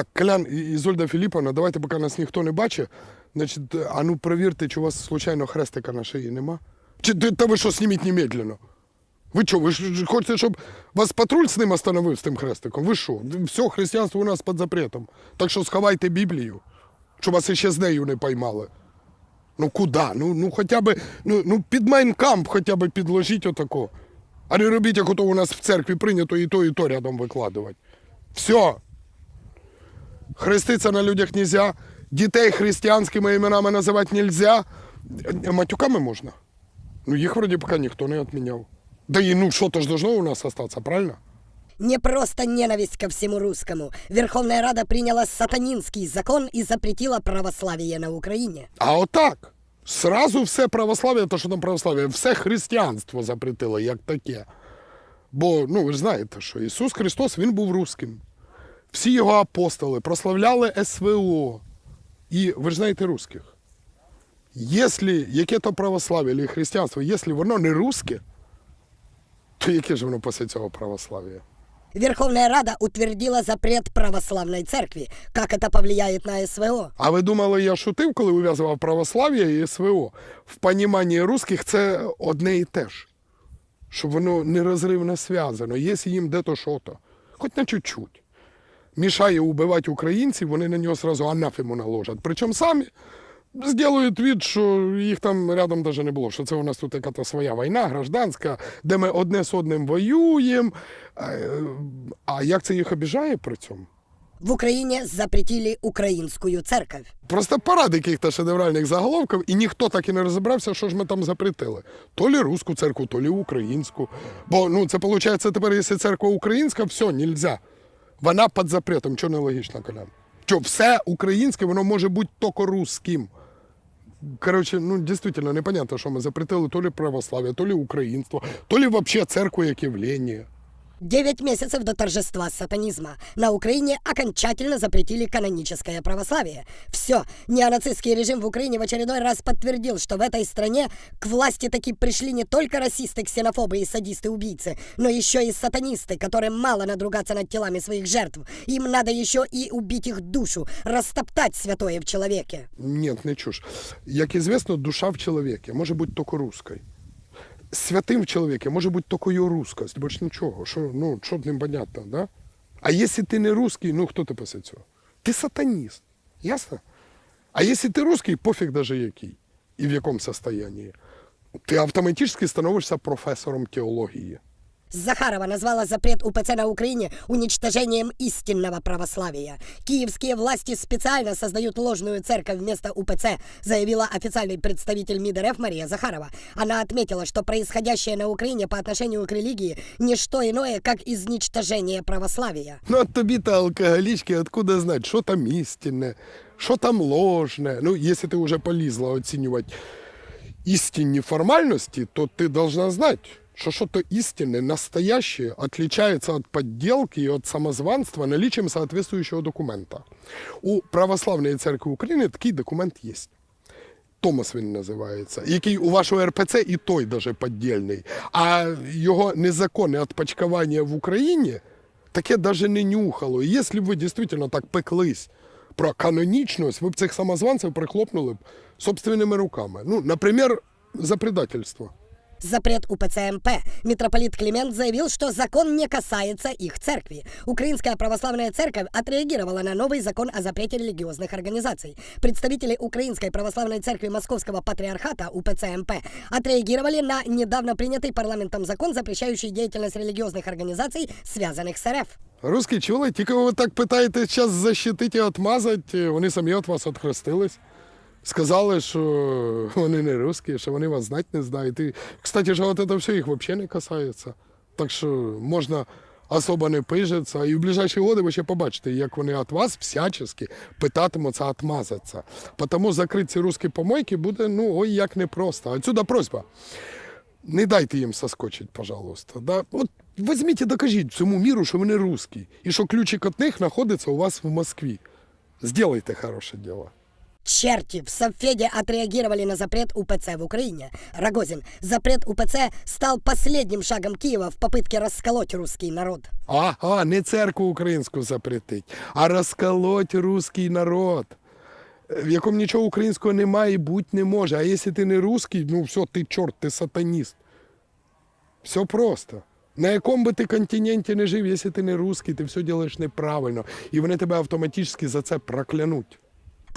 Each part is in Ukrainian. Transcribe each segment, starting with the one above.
Так, Колян і Ізольда Філіповна, давайте, поки нас ніхто не бачить. Значить, а ну перевірте, чи у вас случайно хрестика на шиї нема? Чи та ви що, зніміть немедленно? Ви що, ви ж хочете, щоб вас патруль з ним остановив з тим хрестиком? Ви що? Все, християнство у нас під запретом. Так що сховайте Біблію, щоб вас іще з нею не поймали. Ну куди? Ну, ну хоча б, ну, ну під майнкамп хоча б підложіть отако. А не робіть, як ото у нас в церкві прийнято і то, і то рядом викладувати. Все. Хреститься на людях нельзя, дітей християнськими іменами називати нельзя. Матюками можна. Ну, їх вроді поки ніхто не відміняв. Да і ну що то ж должно у нас остатися, правильно? Не просто ненависть ко всему русскому. Верховная Рада приняла сатанинский закон и запретила православие на Украине. А отак. Сразу все православ'я, то що там православ'я, все християнство запретило як таке. Бо, ну ви ж знаєте, що Ісус Христос Він був русським. Всі його апостоли прославляли СВО. І ви ж знаєте русських. Якщо яке то православ'я або християнство, якщо воно не русське, то яке ж воно після цього православ'я? Верховная Рада утвердила запрет православной церкви. Как это повлияет на СВО? А ви думали, я шутив, коли ув'язував православ'я і СВО? В поніманні русських це одне і те ж. Щоб воно нерозривно зв'язано. Якщо їм де-то що-то, хоч на чуть-чуть. Мішає убивати українців, вони на нього сразу анафему наложать. Причому самі зроблять від, що їх там рядом навіть не було, що це у нас тут яка-то своя війна, гражданська, де ми одне з одним воюємо. А як це їх обіжає при цьому? В Украине запретили украинскую церковь. Просто парад яких-то шедевральних заголовків, і ніхто так і не розібрався, що ж ми там запретили. То лі руську церкву, то лі українську. Бо ну це виходить тепер, якщо церква українська, все, нельзя. Вона під запретом, що нелогічно, Колян. Що все українське, воно може бути тільки русським. Коротше, ну дійсно непонятно, що ми запретили то ли православ'я, то ли українство, то ли взагалі церкву як явлення. Девять месяцев до торжества сатанизма. На Украине окончательно запретили каноническое православие. Все, неонацистский режим в Украине в очередной раз подтвердил, что в этой стране к власти таки пришли не только расисты, ксенофобы и садисты-убийцы, но еще и сатанисты, которым мало надругаться над телами своих жертв. Им надо еще и убить их душу, растоптать святое в человеке. Нет, не чушь. Як известно, душа в человеке може бути тільки русской. Святим в чоловіку може бути тільки його русскость, більш нічого. Що, ну, що ним понятно, да? А якщо ти не русский, ну хто ти після цього? Ти сатаніст. Ясно? А якщо ти русский, пофіг даже який і в якому состоянии. Ти автоматично становишся професором теології. Захарова назвала запрет УПЦ на Украине уничтожением истинного православия. Киевские власти специально создают ложную церковь вместо УПЦ, заявила официальный представитель МИД РФ Мария Захарова. Она отметила, что происходящее на Украине по отношению к религии не что иное, как изничтожение православия. Ну, от тобі-то алкоголічки, откуда знати, що там істинне, що там ложне. Ну, якщо ти вже полізла оцінювати істинні формальності, то ти должна знати, що що-то істинне, настоящее, отличается от подделки и от самозванства наличием соответствующего документа. У Православної церкви України такий документ є. Томас він називається, який у вашого РПЦ і той даже поддельний. А його незаконне отпочкування в Україні таке даже не нюхало. І якщо б ви дійсно так пеклись про канонічність, ви б цих самозванців прихлопнули б собственними руками. Ну, наприклад, за предательство. Запрет УПЦ МП. Митрополит Климент заявил, что закон не касается их церкви. Украинская православная церковь отреагировала на новый закон о запрете религиозных организаций. Представители Украинской православной церкви Московского патриархата УПЦ МП отреагировали на недавно принятый парламентом закон, запрещающий деятельность религиозных организаций, связанных с РФ. Русські чули, тільки ви так питаєте час защитити і отмазати, вони самі від вас відхрестились. Сказали, що вони не русські, що вони вас знати не знають. І, кстати, ж, от це все їх взагалі не касається. Так що можна особо не пижитися. І в ближайші роки ви ще побачите, як вони від вас всячески питатимуться отмазатися. Тому закрити ці русські помойки буде ну ой як непросто. Отсюда просьба. Не дайте їм соскочить, пожалуйста. Да? От візьміть і докажіть всьому міру, що вони русські, і що ключик від них знаходиться у вас в Москві. Сделайте хороше діло. Черти в Совфеде отреагировали на запрет УПЦ в Украине. Рогозин, запрет УПЦ стал последним шагом Киева в попытке расколоть русский народ. А, а, не церкву українську запретить, а розколоть русський народ. В якому нічого українського немає і бути не може. А якщо ти не русський, ну все, ти чорт, ти сатаніст. Все просто. На якому би ти континенті не жив, якщо ти не русський, ти все робиш неправильно. І вони тебе автоматично за це проклянуть.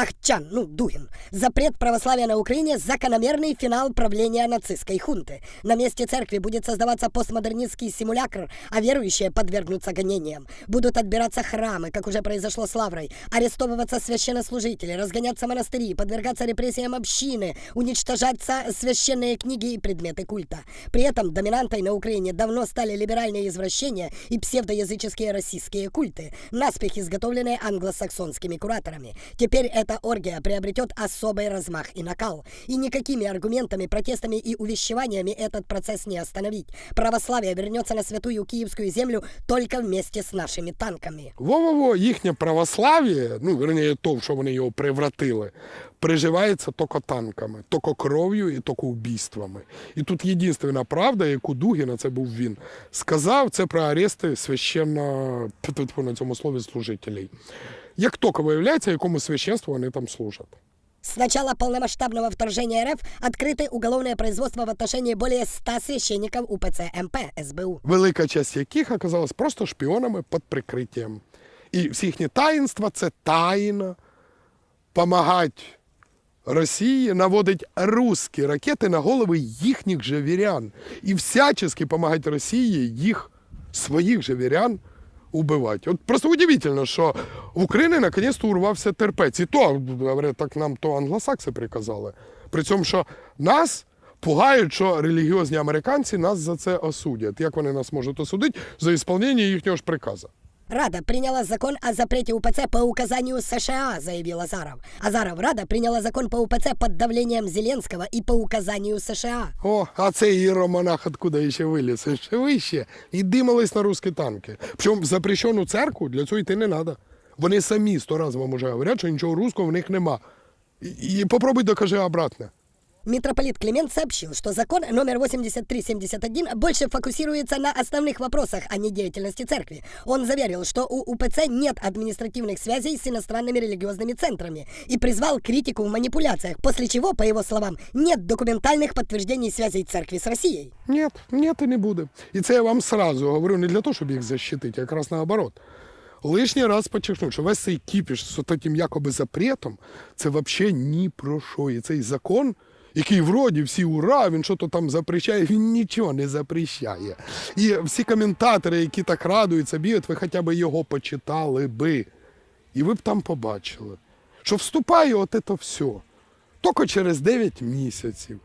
Ахчан, ну, Дугин. Запрет православия на Украине – закономерный финал правления нацистской хунты. На месте церкви будет создаваться постмодернистский симулякр, а верующие подвергнутся гонениям. Будут отбираться храмы, как уже произошло с Лаврой, арестовываться священнослужители, разгоняться монастыри, подвергаться репрессиям общины, уничтожаться священные книги и предметы культа. При этом доминантой на Украине давно стали либеральные извращения и псевдоязыческие российские культы, наспех изготовленные англосаксонскими кураторами. Теперь эта оргия приобретет особый размах и накал. И никакими аргументами, протестами и увещеваниями этот процесс не остановить. Православие вернется на святую киевскую землю только вместе с нашими танками. Во-во-во, їхнє православ'я, ну, верніше, то, що вони його превратили, приживається тільки танками, тільки кров'ю і тільки вбійствами. І тут єдина правда, яку Дугіна, це був він, сказав, це про арести священно на цьому слові служителей. Як тільки виявляється, якому священству вони там служать. С начала полномасштабного вторжения РФ открыты уголовное производство в отношении более 100 священников УПЦ МП СБУ. велика часть яких оказалась просто шпіонами під прикриттям. І всі їхні таїнства це тайна, помагати Росії наводить русські ракети на голови їхніх же вірян. І всячески допомагати Росії їх, своїх же вірян, убивати. От просто удивительно, що в Україні наконець-то урвався терпець. І то, говорять, так нам то англосакси приказали. При цьому, що нас пугають, що релігіозні американці нас за це осудять. Як вони нас можуть осудити за ісполнення їхнього ж приказу? Рада приняла закон о запрете УПЦ по указанию США, заявил Азаров. Азаров, Рада приняла закон по УПЦ под давлением Зеленского и по указанию США. О, а цей іеромонах откуда ще виліз? Ще вище. І димались на русські танки. Причому в запрещену церкву для цього йти не треба. Вони самі сто разів вам уже говорять, що нічого руського в них нема. І, і попробуй докажи обратне. Митрополит Климент сообщил, что закон номер 8371 больше фокусируется на основных вопросах, а не деятельности церкви. Он заверил, что у УПЦ нет административных связей с иностранными религиозными центрами и призвал критику в манипуляциях, после чего, по его словам, нет документальных подтверждений связей церкви с Россией. Ні, ні, і не буде. І це я вам сразу говорю не для того, щоб їх защитити, а якраз наоборот. Лишній раз подчеркну, що весь цей кіпіш з таким якоби запретом, це взагалі ні про що. І цей закон, який вроді всі ура, він що то там запрещає, він нічого не запрещає. І всі коментатори, які так радуються, б'ють, ви хоча б його почитали би. І ви б там побачили, що вступає от це все. Тільки через 9 місяців.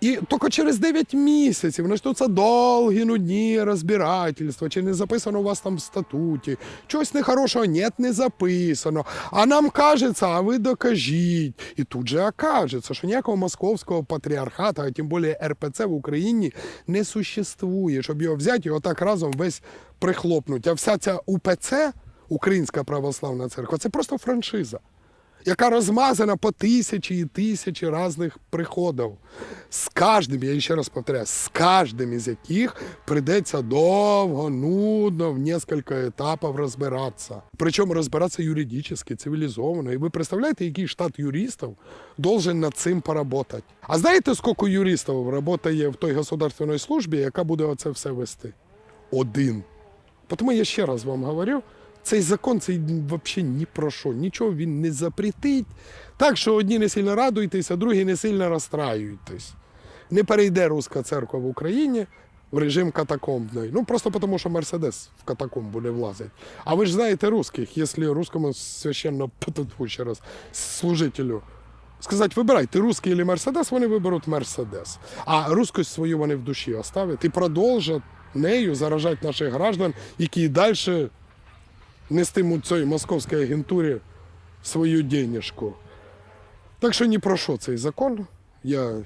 І тільки через 9 місяців почнуться довгі нудні розбирательства, чи не записано у вас там в статуті, чогось нехорошого нет, не записано. А нам кажеться, а ви докажіть. І тут же окажеться, що ніякого московського патріархата, а тим більше РПЦ в Україні не существує, щоб його взяти і отак разом весь прихлопнути. А вся ця УПЦ, Українська православна церква, це просто франшиза яка розмазана по тисячі і тисячі різних приходів. З кожним, я ще раз повторяю, з кожним із яких прийдеться довго, нудно, в кілька етапів розбиратися. Причому розбиратися юридично, цивілізовано. І ви представляєте, який штат юристів должен над цим поработати. А знаєте, скільки юристів працює в той государственній службі, яка буде оце все вести? Один. Тому я ще раз вам говорю, цей закон цей взагалі ні про що, нічого він не запретить. Так що одні не сильно радуйтесь, а другі не сильно розстраюйтесь. Не перейде руська церква в Україні в режим катакомбний. Ну просто тому, що Мерседес в катакомбу не влазить. А ви ж знаєте русських, якщо русскому священно ще раз служителю. Сказати, вибирайте, русський чи Мерседес, вони виберуть Мерседес. А русскость свою вони в душі оставлять і продовжать нею заражати наших граждан, які далі нестимуть цій московській агентурі свою денежку. Так що ні про що цей закон. Я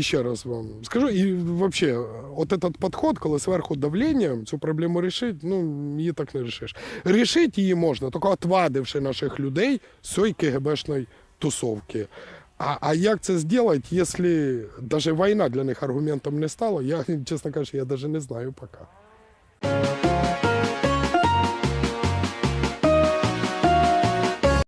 ще раз вам скажу. І взагалі, от этот підход, коли зверху давлінням цю проблему рішити, ну, її так не рішиш. Рішити її можна, тільки отвадивши наших людей з цієї КГБшної тусовки. А, а як це зробити, якщо навіть війна для них аргументом не стала, я, чесно кажучи, я навіть не знаю поки.